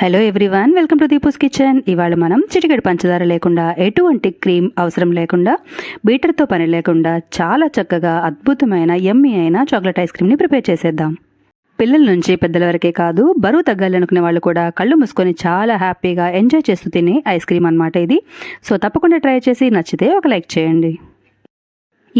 Hello everyone welcome to Deepu's kitchen ఇవాళ మనం చిటికెడు పంచదార లేకుండా ఎటువంటి క్రీమ్ అవసరం లేకుండా బీటర్తో పని లేకుండా చాలా చక్కగా అద్భుతమైన ఎమ్మి అయిన చాక్లెట్ ఐస్ క్రీమ్ని ప్రిపేర్ చేసేద్దాం. పిల్లల నుంచి పెద్దల వరకే కాదు బరువు తగ్గాలనుకునే వాళ్ళు కూడా కళ్ళు మూసుకొని చాలా హ్యాపీగా ఎంజాయ్ చేస్తూ తినే ఐస్ క్రీమ్ అనమాట ఇది. సో తప్పకుండా ట్రై చేసి నచ్చితే ఒక లైక్ చేయండి.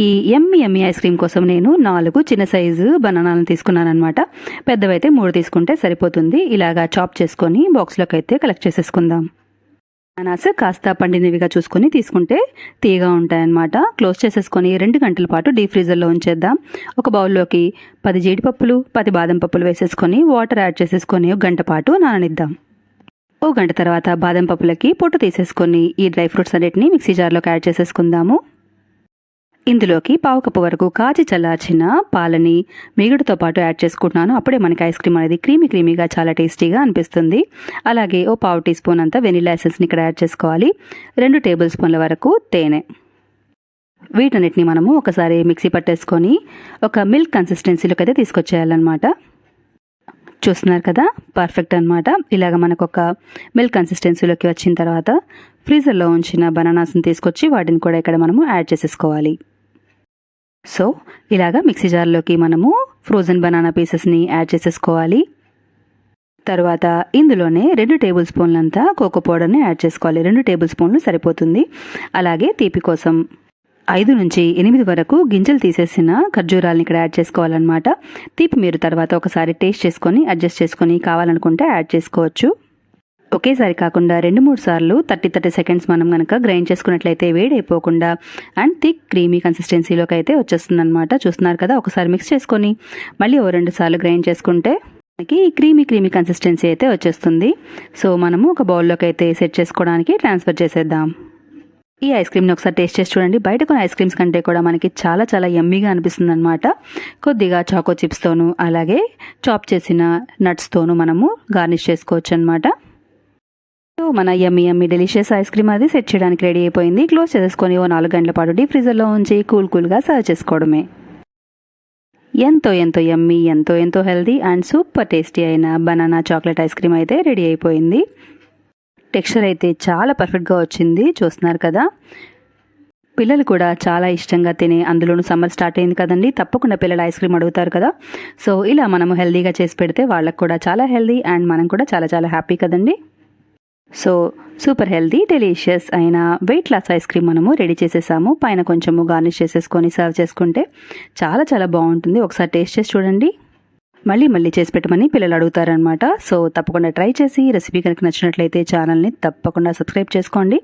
ఈ ఎమ్మి ఎమ్మి ఐస్ క్రీమ్ కోసం నేను నాలుగు చిన్న సైజు బనానాలను తీసుకున్నాను అనమాట పెద్దవైతే మూడు తీసుకుంటే సరిపోతుంది. ఇలాగా చాప్ చేసుకొని బాక్స్లోకి అయితే కలెక్ట్ చేసేసుకుందాం. బనానాస్ కాస్త పండినవిగా చూసుకొని తీసుకుంటే తీగా ఉంటాయన్నమాట. క్లోజ్ చేసేసుకొని రెండు గంటల పాటు డీప్ ఫ్రీజర్లో ఉంచేద్దాం. ఒక బౌల్లోకి పది జీడిపప్పులు పది బాదం పప్పులు వేసేసుకొని వాటర్ యాడ్ చేసేసుకొని ఒక గంట పాటు నాననిద్దాం. ఓ గంట తర్వాత బాదం పప్పులకి పొట్టు తీసేసుకొని ఈ డ్రై ఫ్రూట్స్ అన్నిటిని మిక్సీ జార్లోకి యాడ్ చేసేసుకుందాము. ఇందులోకి పావు కప్పు వరకు కాచి చల్లార్చిన పాలని మిగుడుతో పాటు యాడ్ చేసుకుంటున్నాను. అప్పుడే మనకి ఐస్ క్రీమ్ అనేది క్రీమీ క్రీమీగా చాలా టేస్టీగా అనిపిస్తుంది. అలాగే ఓ పావు టీ స్పూన్ అంతా వెనిలా ఎసెన్స్ని ఇక్కడ యాడ్ చేసుకోవాలి. రెండు టేబుల్ స్పూన్ల వరకు తేనె. వీటన్నిటిని మనము ఒకసారి మిక్సీ పట్టేసుకొని ఒక మిల్క్ కన్సిస్టెన్సీలోకి అయితే తీసుకొచ్చేయాలన్నమాట. చూస్తున్నారు కదా? పర్ఫెక్ట్ అనమాట ఇలాగ మనకు ఒక మిల్క్ కన్సిస్టెన్సీలోకి వచ్చిన తర్వాత ఫ్రీజర్లో ఉంచిన బనానాస్ని తీసుకొచ్చి వాటిని కూడా ఇక్కడ మనము యాడ్ చేసేసుకోవాలి. సో ఇలాగా మిక్సీ జార్లోకి మనము ఫ్రోజన్ బనానా పీసెస్ని యాడ్ చేసేసుకోవాలి. తర్వాత ఇందులోనే రెండు టేబుల్ స్పూన్లంతా కోకో పౌడర్ని యాడ్ చేసుకోవాలి. రెండు టేబుల్ స్పూన్లు సరిపోతుంది. అలాగే తీపి కోసం ఐదు నుంచి ఎనిమిది వరకు గింజలు తీసేసిన ఖర్జూరాలను ఇక్కడ యాడ్ చేసుకోవాలన్నమాట. తీపి మీరు తర్వాత ఒకసారి టేస్ట్ చేసుకొని అడ్జస్ట్ చేసుకొని కావాలనుకుంటే యాడ్ చేసుకోవచ్చు. ఒకేసారి కాకుండా రెండు మూడు సార్లు థర్టీ థర్టీ సెకండ్స్ మనం కనుక గ్రైండ్ చేసుకున్నట్లయితే వేడైపోకుండా అండ్ థిక్ క్రీమీ కన్సిస్టెన్సీలోకి అయితే వచ్చేస్తుంది అనమాట చూస్తున్నారు కదా ఒకసారి మిక్స్ చేసుకొని మళ్ళీ ఓ రెండు సార్లు గ్రైండ్ చేసుకుంటే మనకి క్రీమీ క్రీమీ కన్సిస్టెన్సీ అయితే వచ్చేస్తుంది. సో మనము ఒక బౌల్లోకి అయితే సెట్ చేసుకోవడానికి ట్రాన్స్ఫర్ చేసేద్దాం. ఈ ఐస్ క్రీమ్ని ఒకసారి టేస్ట్ చేసి చూడండి. బయట కొన్ని ఐస్ క్రీమ్స్ కంటే కూడా మనకి చాలా చాలా ఎమ్మీగా అనిపిస్తుంది అనమాట కొద్దిగా చాకో చిప్స్తోను అలాగే చాప్ చేసిన నట్స్తోను మనము గార్నిష్ చేసుకోవచ్చు అనమాట మన yummy yummy delicious ice cream అది సెట్ చేయడానికి రెడీ అయిపోయింది. క్లోజ్ చేసుకొని ఓ నాలుగు గంటల పాటు డీప్ ఫ్రీజర్లో ఉంచి కూల్ కూల్గా సర్వ్ చేసుకోవడమే. ఎంతో ఎంతో ఎమ్మి ఎంతో ఎంతో హెల్దీ అండ్ సూపర్ టేస్టీ అయిన బనానా చాక్లెట్ ఐస్ క్రీమ్ అయితే రెడీ అయిపోయింది. టెక్స్చర్ అయితే చాలా పర్ఫెక్ట్గా వచ్చింది. చూస్తున్నారు కదా? పిల్లలు కూడా చాలా ఇష్టంగా తినే అందులోనూ సమ్మర్ స్టార్ట్ అయింది కదండి. తప్పకుండా పిల్లలు ఐస్ క్రీమ్ అడుగుతారు కదా? సో ఇలా మనము హెల్దీగా చేసి పెడితే వాళ్ళకు కూడా చాలా హెల్దీ అండ్ మనం కూడా చాలా చాలా హ్యాపీ కదండి. సో సూపర్ హెల్దీ డెలిషియస్ అయిన వెయిట్ లాస్ ఐస్ క్రీమ్ మనము రెడీ చేసేసాము. పైన కొంచెము గార్నిష్ చేసేసుకొని సర్వ్ చేసుకుంటే చాలా చాలా బాగుంటుంది. ఒకసారి టేస్ట్ చేసి చూడండి. మళ్ళీ మళ్ళీ చేసి పెట్టమని పిల్లలు అడుగుతారనమాట సో తప్పకుండా ట్రై చేసి రెసిపీ కనుక నచ్చినట్లయితే ఛానల్ని తప్పకుండా సబ్స్క్రైబ్ చేసుకోండి.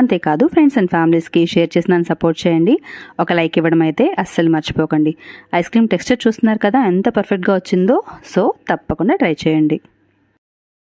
అంతేకాదు ఫ్రెండ్స్ అండ్ ఫ్యామిలీస్కి షేర్ చేసి నన్ను సపోర్ట్ చేయండి. ఒక లైక్ ఇవ్వడం అయితే అస్సలు మర్చిపోకండి. ఐస్ క్రీమ్ టెక్స్చర్ చూస్తున్నారు కదా ఎంత పర్ఫెక్ట్గా వచ్చిందో సో తప్పకుండా ట్రై చేయండి.